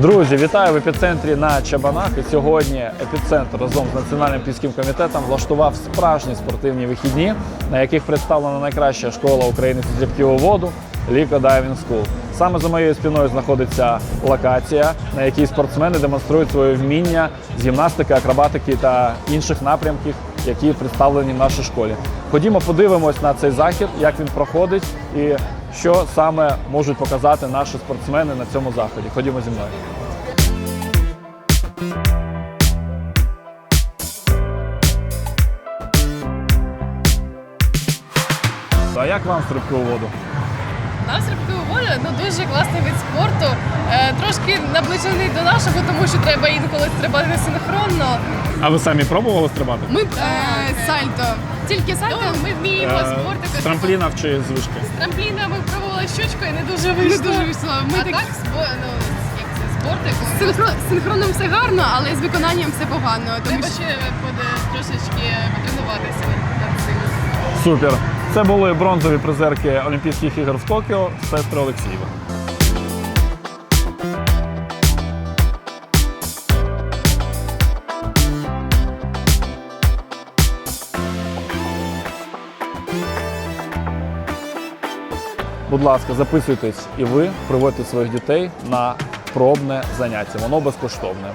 Друзі, вітаю в епіцентрі на Чабанах. І сьогодні епіцентр разом з Національним олімпійським комітетом влаштував справжні спортивні вихідні, на яких представлена найкраща школа України зі стрибків у воду Ліко Diving School. Саме за моєю спиною знаходиться локація, на якій спортсмени демонструють своє вміння з гімнастики, акробатики та інших напрямків, які представлені в нашій школі. Ходімо, подивимось на цей захід, як він проходить і що саме можуть показати наші спортсмени на цьому заході. Ходімо зі мною. А як вам стрибки у воду? Нам стрибкову воля ну дуже класний вид спорту. Е, трошки наближений до нашого, тому що треба інколи стрибати синхронно. А ви самі пробували стрибати? Ми е, сальто. Тільки сальто ми вміємо Е, з бортика. Трампліна чи з вишки? З трампліна ми пробували щучкою, не дуже вийшло. дуже вийшло. Ми а так- так з ну, як це, з. Синхроном все гарно, але з виконанням все погано. Тому Треба що ще буде трошечки потренуватися над цим. Супер. Це були бронзові призерки Олімпійських ігор в Токіо сестри Олексієва. Будь ласка, записуйтесь і ви приводьте своїх дітей на пробне заняття. Воно безкоштовне.